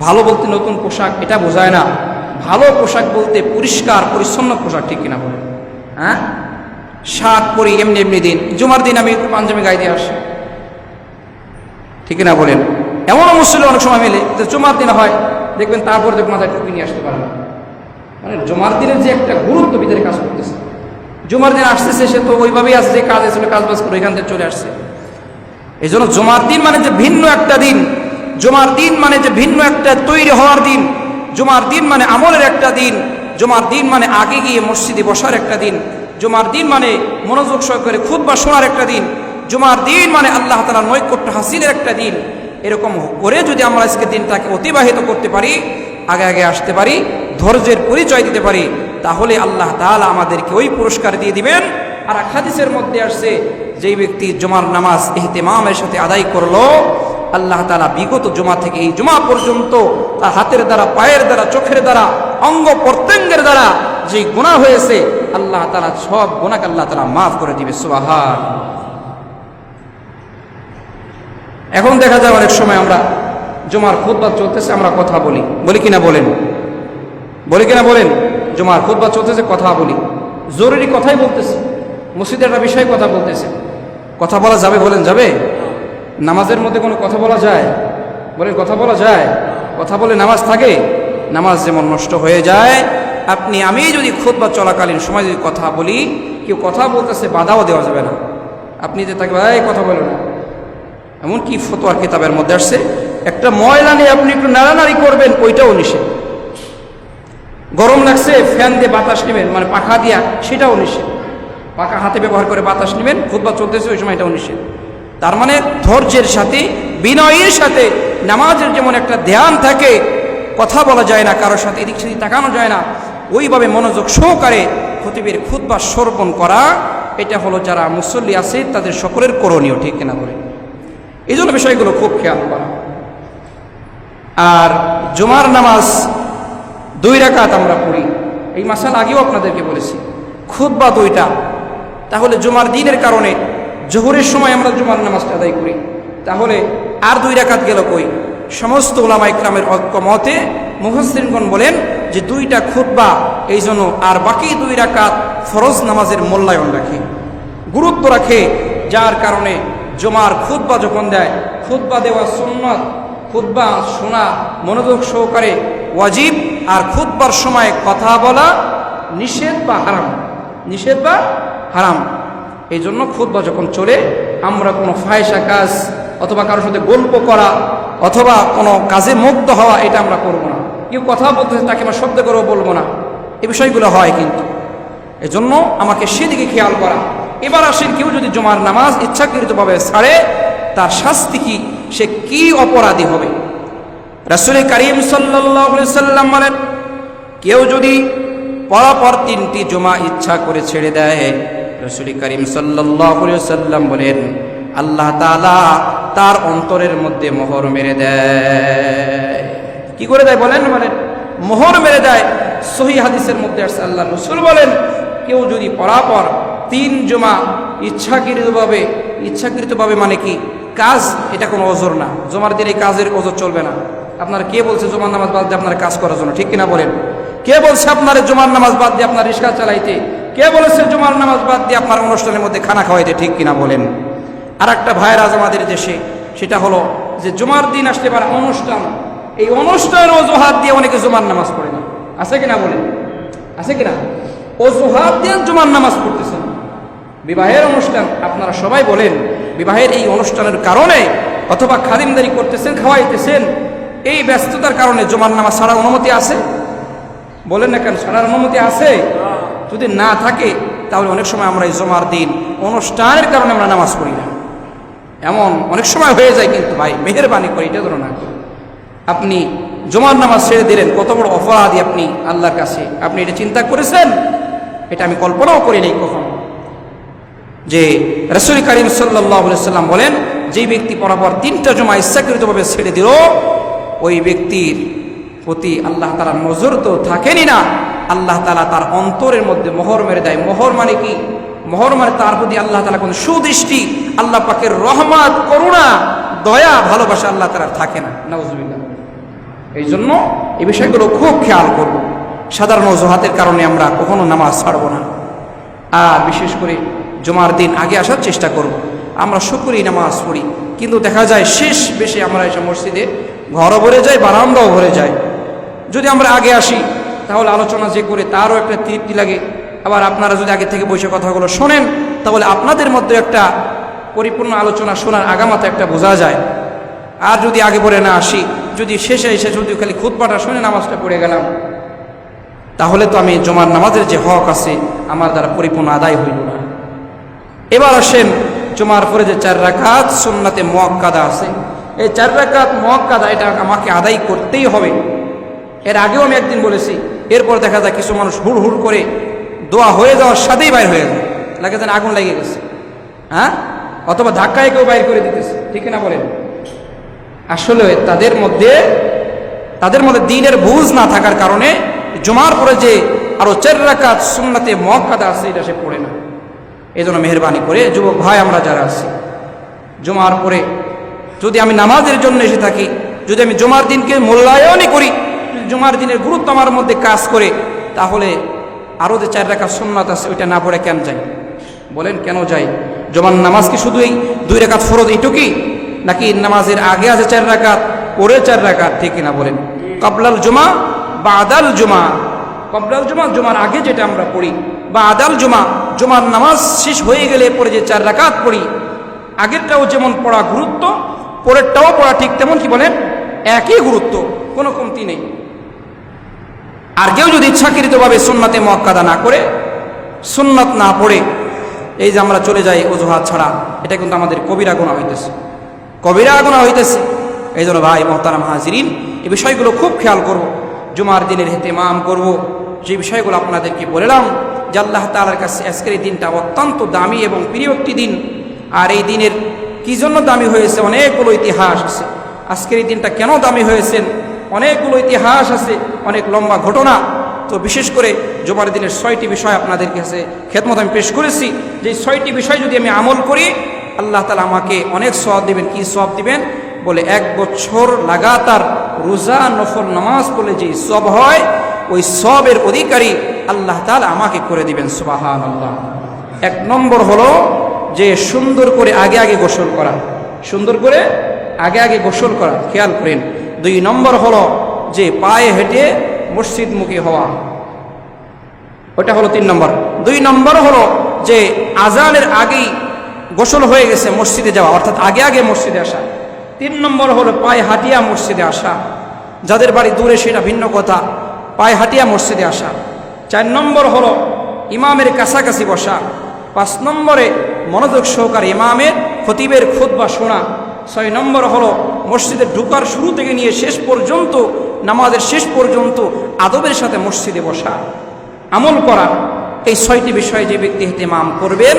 ভালো বলতে নতুন পোশাক, এটা বোঝায় না। ভালো পোশাক বলতে পরিষ্কার, পরিচ্ছন্ন পোশাক, ঠিক কিনা বলে হ্যাঁ? শার্ট পরি, এমনি এমনি দিন। জুমার দিন আমি পাঞ্জাবি গায়ে দিয়ে আসি। ঠিক না বলেন? এমনও মুসলিম অনেক সময় মেলে। যে জুমার দিন হয়, দেখবেন তারপর দেখবেন মাথায় টুপি নিয়ে আসতে পারে না। মানে জুমার দিনের যে একটা গুরুত্ব ভিতরে কাজ করতেছে। জুমার দিন আসতেছে, সে তো ওইভাবেই আসছে কাজ এসেছিল কাজ বাজ করে এখান থেকে চলে আসছে। এই জন্য জুমার দিন মানে যে ভিন্ন একটা দিন। জুমার দিন মানে যে ভিন্ন একটা তৈরি হওয়ার দিন। জুমার দিন মানে আমলের একটা দিন। জুমার দিন মানে আগে গিয়ে মসজিদে বসার একটা দিন। জুমার দিন মানে মনোযোগ সহকারে খুদ বা শোনার একটা দিন। জুমার দিন মানে আল্লাহ তালার নৈকট্য হাসিলের একটা দিন। এরকম করে যদি আমরা আজকে দিনটাকে অতিবাহিত করতে পারি, আগে আগে আসতে পারি, ধৈর্যের পরিচয় দিতে পারি, তাহলে আল্লাহ তাআলা আমাদেরকে ওই পুরস্কার দিয়ে দিবেন। আর হাদিসের মধ্যে আসছে, যেই ব্যক্তি জমার নামাজ ইহতেমামের সাথে আদায় করল আল্লাহ তালা বিগত জমা থেকে এই জমা পর্যন্ত তার হাতের দ্বারা, পায়ের দ্বারা, চোখের দ্বারা, অঙ্গ প্রত্যঙ্গের দ্বারা যে গুণা হয়েছে, আল্লাহ তালা সব গুণাকে আল্লাহ তালা মাফ করে দিবে সুবাহার এখন দেখা যায় অনেক সময় আমরা জমার খুদ্বাদ চলতেছে, আমরা কথা বলি। বলি কিনা বলেন? বলি কিনা বলেন? জমার খুদ্বাদ চলতেছে, কথা বলি। জরুরি কথাই বলতেছে। মসজিদের একটা বিষয়ে কথা বলতেছে। কথা বলা যাবে বলেন, যাবে? নামাজের মধ্যে কোনো কথা বলা যায়? বলেন, কথা বলা যায়? কথা বলে নামাজ থাকে? নামাজ যেমন নষ্ট হয়ে যায়, আপনি, আমি যদি খুদ্া চলাকালীন সময় যদি কথা বলি, কেউ কথা বলতেছে, বাধাও দেওয়া যাবে না। আপনি যে তাকে এই, কথা বলেন না। এমনকি ফতোয়ার কিতাবের মধ্যে আসছে? একটা ময়লা নিয়ে আপনি একটু নাড়ানাড়ি করবেন, ওইটাও নিষেধ। গরম লাগছে, ফ্যান দিয়ে বাতাস নেবেন মানে পাখা দিয়া, সেটাও নিষেধ। পাখা হাতে ব্যবহার করে বাতাস নেবেন খুদ্া চলতেছে, ওই সময় এটাও নিষেধ। তার মানে ধৈর্যের সাথে, বিনয়ের সাথে, নামাজের যেমন একটা ধ্যান থাকে, কথা বলা যায় না, কারোর সাথে এদিক সেদিক তাকানো যায় না, ওইভাবে মনোযোগ সহকারে খতিবের খুদ্া সর্পণ করা, এটা হলো যারা মুসল্লি আছে, তাদের সকলের করণীয়, ঠিক কিনা বলে এই জন্য বিষয়গুলো খুব খেয়াল করা। আর জুমার নামাজ দুই রাকাত আমরা পড়ি। এই মাসাল আগেও আপনাদেরকে বলেছি খুদ বা দুইটা। তাহলে জুমার দিনের কারণে জোহরের সময় আমরা জুমার নামাজটা আদায় করি। তাহলে আর দুই রাকাত গেল কই? সমস্ত ওলামা ইকরামের ঐক্যমতে মুহসিনগণ বলেন যে দুইটা খুতবা এই জন্য আর বাকি দুই রাকাত ফরজ নামাজের মূল্যায়ন রাখে। গুরুত্ব রাখে, যার কারণে জমার খুতবা যখন দেয়, খুতবা দেওয়া সুন্নত, খুতবা শোনা, মনোযোগ সহকারে ওয়াজিব, আর খুতবার সময় কথা বলা নিষেধ বা হারাম? নিষেধ বা হারাম? এই জন্য খুতবা যখন চলে, আমরা কোনো ফায়সা কাজ অথবা কারোর সাথে গল্প করা অথবা কোনো কাজে মুক্ত হওয়া, এটা আমরা করব না। কেউ কথা বলতেছে, তাকে আমরা শব্দ করেও বলব না। এই বিষয়গুলো হয় কিন্তু। এজন্য আমাকে সেদিকে খেয়াল করা। এবার আসেন কেউ যদি জমার নামাজ ইচ্ছাকৃতভাবে ছাড়ে, তার শাস্তি কি? সে কি অপরাধী হবে? রাসুল করিম সাল্লাম বলেন, কেউ যদি পরাপর তিনটি জমা ইচ্ছা করে ছেড়ে দেয় রসুল করিম সাল্লাম বলেন, আল্লাহ তালা তার অন্তরের মধ্যে মোহর মেরে দেয়। কি করে দেয় বলেন বলেন? মোহর মেরে দেয়। সহি হাদিসের মধ্যে আসছে আল্লাহ রসুল বলেন, কেউ যদি পরাপর তিন জমা ইচ্ছাকৃতভাবে ইচ্ছাকৃতভাবে মানে কি? কাজ, এটা কোনো ওজোর না। জমার দিনে কাজের ওজোর চলবে না। আপনার কে বলছে জমার নামাজ বাদ দিয়ে আপনার কাজ করার জন্য? ঠিক কিনা বলেন? কে বলছে আপনার জমার নামাজ বাদ দিয়ে আপনার রিক্সা চালাইতে? কে বলেছে জুমার নামাজ বাদ দিয়ে আপনার অনুষ্ঠানের মধ্যে খানা খাওয়াইতে ঠিক কিনা বলেন? আর একটা ভাইরাজ আমাদের দেশে, সেটা হলো যে জমার দিন আসলে পারে অনুষ্ঠান। এই অনুষ্ঠানের অজুহাত দিয়ে অনেকে জমার নামাজ পড়ে না। আছে কিনা বলেন? আছে কিনা? অজুহাত দিয়ে জমার নামাজ পড়তেছেন বিবাহের অনুষ্ঠান, আপনারা সবাই বলেন, বিবাহের এই অনুষ্ঠানের কারণে অথবা খাদিমদারি করতেছেন, খাওয়াইতেছেন, এই ব্যস্ততার কারণে জমার নামাজ ছাড়ার অনুমতি আছে? বলেন না কেন, ছাড়ার অনুমতি আছে? যদি না থাকে, তাহলে অনেক সময় আমরা এই জমার দিন অনুষ্ঠানের কারণে আমরা নামাজ পড়ি না। এমন অনেক সময় হয়ে যায় কিন্তু, ভাই, মেহরবানি করে, এটা ধরো না। আপনি জমার নামাজ ছেড়ে দিলেন, কত বড় অপরাধী আপনি আল্লাহর কাছে। আপনি এটা চিন্তা করেছেন? এটা আমি কল্পনাও করি নাই কখনো। যে রসুল করিম সাল্লাম বলেন যে ব্যক্তি পরাপর তিনটা জমা ইচ্ছাকৃতভাবে ছেড়ে দিল, ওই ব্যক্তির প্রতি আল্লাহ তালার নজর তো থাকেনি না। আল্লাহ তালা তার অন্তরের মধ্যে মোহর মেরে দেয়। মোহর মানে কি? মোহর মানে তার প্রতি আল্লাহ তালা কোন সুদৃষ্টি, আল্লাহ পাকের রহমত, করুণা, দয়া, ভালোবাসা আল্লাহ তালার থাকে না। নজবিল্লা এই জন্য এই বিষয়গুলো খুব খেয়াল করব। সাধারণ অজুহাতের কারণে আমরা কখনো নামাজ ছাড়বো না। আর বিশেষ করে জমার দিন আগে আসার চেষ্টা করব। আমরা শুকুরি নামাজ পড়ি। কিন্তু দেখা যায় শেষ বেশি আমরা এসে মসজিদে ঘরও ভরে যায় বারান্দাও ভরে যায় যদি আমরা আগে আসি তাহলে আলোচনা যে করে তারও একটা তৃপ্তি লাগে। আবার আপনারা যদি আগে থেকে বসে কথাগুলো শোনেন, তাহলে আপনাদের মধ্যে একটা পরিপূর্ণ আলোচনা শোনার আগামাতে একটা বোঝা যায়। আর যদি আগে পরে না আসি, যদি শেষে এসে যদি খালি খুদবাটা শুনে নামাজটা পড়ে গেলাম, তাহলে তো আমি জমার নামাজের যে হক আছে, আমার দ্বারা পরিপূর্ণ আদায় হইল না। এবার আসেন জমার পরে যে চার রাকাত সুন্নাতে মোয়াক্কাদা আছে। এই চার রাকাত মোয়াক্কাদা এটা আমাকে আদায় করতেই হবে। এর আগেও আমি একদিন বলেছি এরপর দেখা যায় কিছু মানুষ হুড় হুড় করে দোয়া হয়ে যাওয়ার সাথেই বাইর হয়ে যায় লাগে যেন আগুন লেগে গেছে। হ্যাঁ? অথবা ধাক্কায় কেউ বাইর করে দিতেছে। ঠিক না বলেন? আসলে তাদের মধ্যে তাদের মধ্যে দিনের বুঝ না থাকার কারণে জমার পরে যে আরও চার রাকাত সুন্নাতে মক্কাদা আছে, এটা সে পড়ে না। এই জন্য মেহরবানি করে, যুবক ভাই, আমরা যারা আছি, জমার পরে যদি আমি নামাজের জন্য এসে থাকি, যদি আমি জমার দিনকে মূল্যায়নই করি জমার দিনের গুরুত্ব আমার মধ্যে কাজ করে, তাহলে আরও যে চার রাকাত সুন্নাত আছে, ওইটা না পড়ে কেন যাই বলেন, কেন যাই জমার নামাজ কি শুধু এই দুই রাকাত ফরজ এইটুকুই? নাকি নামাজের আগে আছে চার রাকাত, পরে চার রাকাত? ঠিক না বলেন। কাবলাল জমা বা আদাল জমা। কবলাল জমা, জমার আগে যেটা আমরা পড়ি। বা আদাল জমা, জমার নামাজ শেষ হয়ে গেলে পরে যে চার রাকাত পড়ি, আগেরটাও যেমন পড়া গুরুত্ব, পরেরটাও পড়া ঠিক তেমন কি বলেন? একই গুরুত্ব, কোনো কমতি নেই। আর কেউ যদি ইচ্ছাকৃতভাবে সুন্নাতে মক্কাদা না করে, সুন্নত না পড়ে, এই যে আমরা চলে যাই অজুহাত ছাড়া, এটা কিন্তু আমাদের কবিরা গোনা হইতেছে। কবিরা গোনা হইতেছে। এই জন্য ভাই মহতারাম হাজিরিন, এই বিষয়গুলো খুব খেয়াল করব। জুমার দিনের হেতেমাম করব। যে বিষয়গুলো আপনাদেরকে বললাম, যে আল্লাহ তালার কাছে আজকের এই দিনটা অত্যন্ত দামি এবং প্রিয় একটি দিন। আর এই দিনের কি জন্য দামি হয়েছে? অনেকগুলো ইতিহাস আছে। আজকের এই দিনটা কেন দামি হয়েছেন অনেকগুলো ইতিহাস আছে, অনেক লম্বা ঘটনা। তো বিশেষ করে জুমার দিনের ছয়টি বিষয় আপনাদের কাছে খেদমত আমি পেশ করেছি। যে ছয়টি বিষয় যদি আমি আমল করি, আল্লাহ তালা আমাকে অনেক সব দিবেন। কি সব দিবেন? বলে, এক বছর লাগাতার রোজা, নফল, নামাজ বলে যে সব হয়, ওই সবের অধিকারী আল্লাহ তালা আমাকে করে দিবেন সুবাহান আল্লাহ এক নম্বর হলো যে সুন্দর করে আগে আগে গোসল করা। সুন্দর করে আগে আগে গোসল করা। খেয়াল করেন দুই নম্বর হলো যে পায়ে হেঁটে মসজিদমুখী হওয়া। ওটা হলো তিন নম্বর। দুই নম্বর হলো যে আজানের আগেই গোসল হয়ে গেছে মসজিদে যাওয়া, অর্থাৎ আগে আগে মসজিদে আসা। তিন নম্বর হলো পায়ে হাটিয়া মসজিদে আসা। যাদের বাড়ি দূরে সেটা ভিন্ন কথা, পায়ে হাটিয়া মসজিদে আসা। চার নম্বর হলো ইমামের কাছাকাছি বসা। পাঁচ নম্বরে মনোযোগ সহকারে ইমামের খতিবের খুদ্ বা শোনা। ছয় নম্বর হলো মসজিদে ঢুকার শুরু থেকে নিয়ে শেষ পর্যন্ত, নামাজের শেষ পর্যন্ত আদবের সাথে মসজিদে বসা, আমল করা, এই ছয়টি বিষয়ে যে ব্যক্তি হেতেমাম করবেন,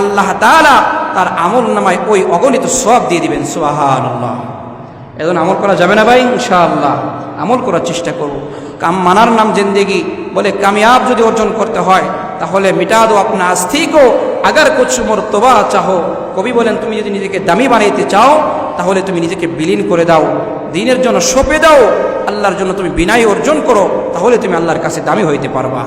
আল্লাহ তাআলা তার আমল নামায় ওই অগণিত সব দিয়ে দিবেন সুবাহান আল্লাহ এখন আমল করা যাবে না ভাই, ইনশাআল্লাহ। আমল করার চেষ্টা করব। কাম মানার নাম জিন্দেগি বলে কামিয়াব যদি অর্জন করতে হয়, তাহলে মিটা দো আপনা আগার কুছ তোবা চাহো। কবি বলেন, তুমি যদি নিজেকে দামি বানাইতে চাও তাহলে তুমি নিজেকে বিলীন করে দাও, দিনের জন্য সঁপে দাও, আল্লাহর জন্য তুমি বিনাই অর্জন করো, তাহলে তুমি আল্লাহর কাছে দামি হইতে পারবা।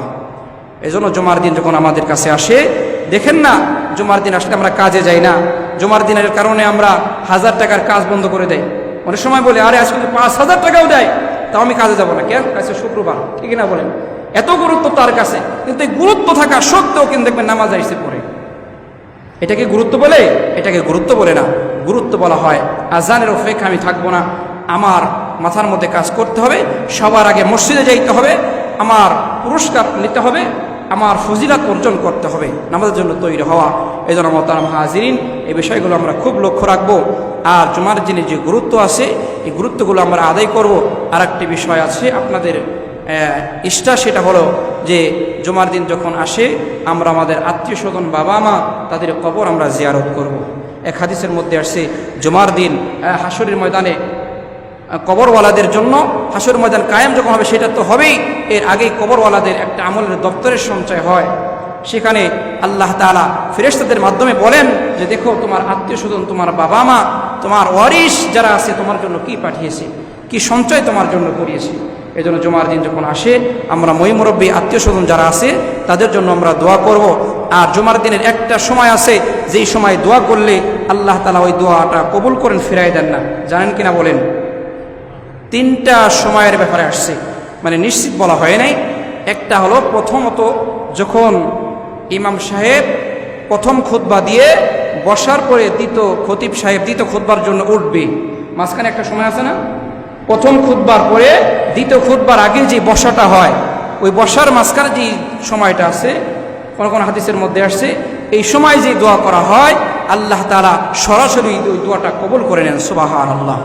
এই জন্য জমার দিন যখন আমাদের কাছে আসে, দেখেন না, জমার দিন আসলে আমরা কাজে যাই না। জমার দিনের কারণে আমরা হাজার টাকার কাজ বন্ধ করে দেয় অনেক সময় বলে, আরে, আজকে পাঁচ হাজার টাকাও দেয়। তাও আমি কাজে যাব না। কেন? কাছে শুক্রবার। ঠিক না বলেন? এত গুরুত্ব তার কাছে। কিন্তু এই গুরুত্ব থাকা সত্ত্বেও কিন্তু দেখবেন নামাজ আইসে পড়ে এটাকে গুরুত্ব বলে, এটাকে গুরুত্ব বলে না। গুরুত্ব বলা হয়। আজানের অপেক্ষা আমি থাকব না। আমার মাথার মধ্যে কাজ করতে হবে। সবার আগে মসজিদে যাইতে হবে। আমার পুরস্কার নিতে হবে। আমার ফজিলাত অর্জন করতে হবে। নামাজের জন্য তৈরি হওয়া। এই জন্য মতারাম হাজিরিন, এই বিষয়গুলো আমরা খুব লক্ষ্য রাখব। আর জুমার দিনে যে গুরুত্ব আছে, এই গুরুত্বগুলো আমরা আদায় করব। আর একটি বিষয় আছে আপনাদের ইষ্টা সেটা হলো যে জুমার দিন যখন আসে, আমরা আমাদের আত্মীয় স্বজন বাবা মা তাদের কবর আমরা জিয়ারত করব। এক হাদিসের মধ্যে আসছে, জুমার দিন হাসরের ময়দানে কবরওয়ালাদের জন্য হাসর ময়দান কায়েম যখন হবে, সেটা তো হবেই। এর আগেই কবরওয়ালাদের একটা আমলের দপ্তরের সঞ্চয় হয়। সেখানে আল্লাহ তালা ফেরেস্তাদের মাধ্যমে বলেন যে, দেখো, তোমার আত্মীয় স্বজন তোমার বাবা মা তোমার ওয়ারিস যারা আছে, তোমার জন্য কি পাঠিয়েছে? কি সঞ্চয় তোমার জন্য করিয়েছে? এই জন্য জমার দিন যখন আসে, আমরা মই মুরব্বী আত্মীয় স্বজন যারা আছে, তাদের জন্য আমরা দোয়া করব। আর জমার দিনের একটা সময় আছে, যেই সময় দোয়া করলে আল্লাহ তালা ওই দোয়াটা কবুল করেন, ফিরাই দেন না। জানেন কিনা বলেন? তিনটা সময়ের ব্যাপারে আসছে। মানে নিশ্চিত বলা হয় নাই। একটা হলো প্রথমত যখন ইমাম সাহেব প্রথম খুতবা দিয়ে বসার পরে দ্বিতীয় খতিব সাহেব দ্বিতীয় খুতবার জন্য উঠবে। মাঝখানে একটা সময় আছে না? প্রথম খুতবার পরে দ্বিতীয় খুতবার আগে যে বসাটা হয়, ওই বসার মাঝখানে যে সময়টা আছে, কোন কোন হাদিসের মধ্যে আসছে, এই সময় যে দোয়া করা হয় আল্লাহ তারা সরাসরি ওই দোয়াটা কবল করে নেন সুবাহ আল্লাহ